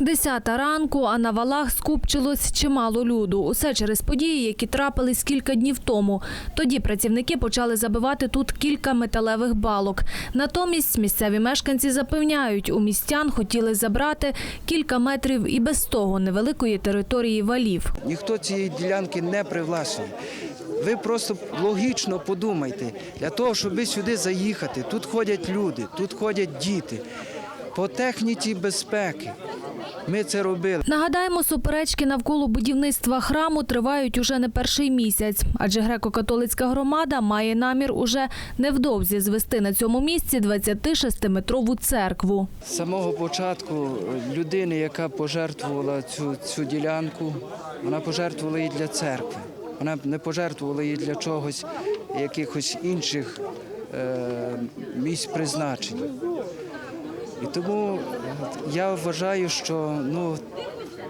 Десята ранку, а на валах скупчилось чимало люду. Усе через події, які трапились кілька днів тому. Тоді працівники почали забивати тут кілька металевих балок. Натомість місцеві мешканці запевняють, у містян хотіли забрати кілька метрів і без того невеликої території валів. Ніхто цієї ділянки не привласнює. Ви просто логічно подумайте, для того, щоб сюди заїхати, тут ходять люди, тут ходять діти. По техніці безпеки ми це робили. Нагадаємо, суперечки навколо будівництва храму тривають уже не перший місяць, адже греко-католицька громада має намір уже невдовзі звести на цьому місці 26-метрову церкву. З самого початку людини, яка пожертвувала цю, цю ділянку, вона пожертвувала її для церкви. Вона не пожертвувала її для чогось, якихось інших е, місць призначення. І тому я вважаю, що ну,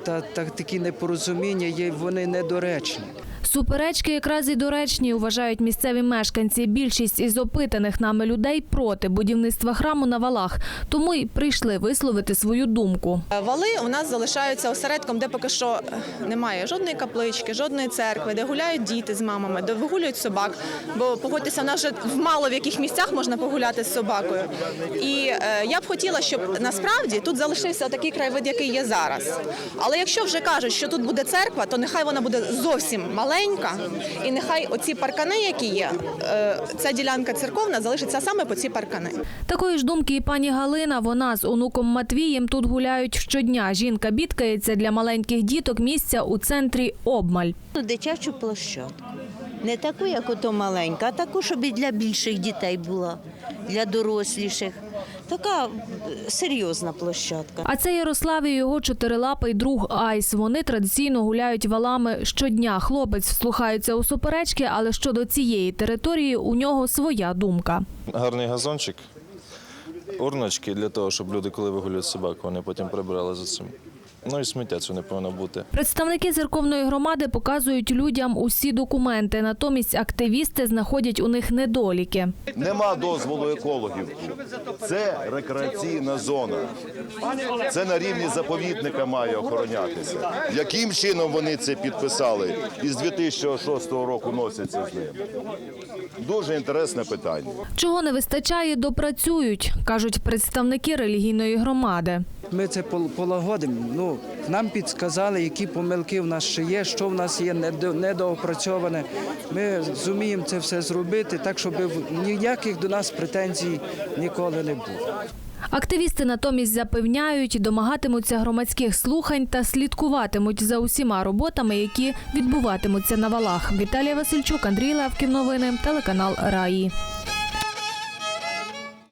та, та, такі непорозуміння є, вони недоречні. Суперечки якраз і доречні, вважають місцеві мешканці. Більшість із опитаних нами людей проти будівництва храму на валах, тому й прийшли висловити свою думку. Вали у нас залишаються осередком, де поки що е, немає жодної каплички, жодної церкви, де гуляють діти з мамами, де вигулюють собак. Бо погодьтеся, в нас вже мало в яких місцях можна погуляти з собакою. І е, я б хотіла, щоб насправді тут залишився такий краєвид, який є зараз. Але якщо вже кажуть, що тут буде церква, то нехай вона буде зовсім маленька, і нехай оці паркани, які є, е, ця ділянка церковна залишиться саме по ці паркани. Такої ж думки і пані Галина. Вона з онуком Матвієм тут гуляють щодня. Жінка бідкається для маленьких діток місця у центрі обмаль. Ну, Дитячу площадку. Не таку, як ото маленька, а таку, щоб і для більших дітей була, для доросліших. Така е, серйозна площадка. А це Ярослав і його чотирилапий друг Айс. Вони традиційно гуляють валами щодня. Хлопець вслухається у суперечки, але щодо цієї території у нього своя думка. гарний газончик, урночки для того, щоб люди, коли вигулюють собаку, вони потім прибирали за цим. Ну і сміття це не повинно бути. Представники церковної громади показують людям усі документи. Натомість активісти знаходять у них недоліки. Нема дозволу екологів. Це рекреаційна зона. Це на рівні заповідника має охоронятися. Яким чином вони це підписали і з 2006 року носяться з ним? Дуже інтересне питання. Чого не вистачає, допрацюють, кажуть представники релігійної громади. Ми це пол- полагодимо. Ну, нам підсказали, які помилки в нас ще є, що в нас є недоопрацьоване. Ми зуміємо це все зробити так, щоб ніяких до нас претензій ніколи не було. Активісти натомість запевняють, домагатимуться громадських слухань та слідкуватимуть за усіма роботами, які відбуватимуться на валах. Віталія Васильчук, Андрій Левків. Новини, телеканал Раї.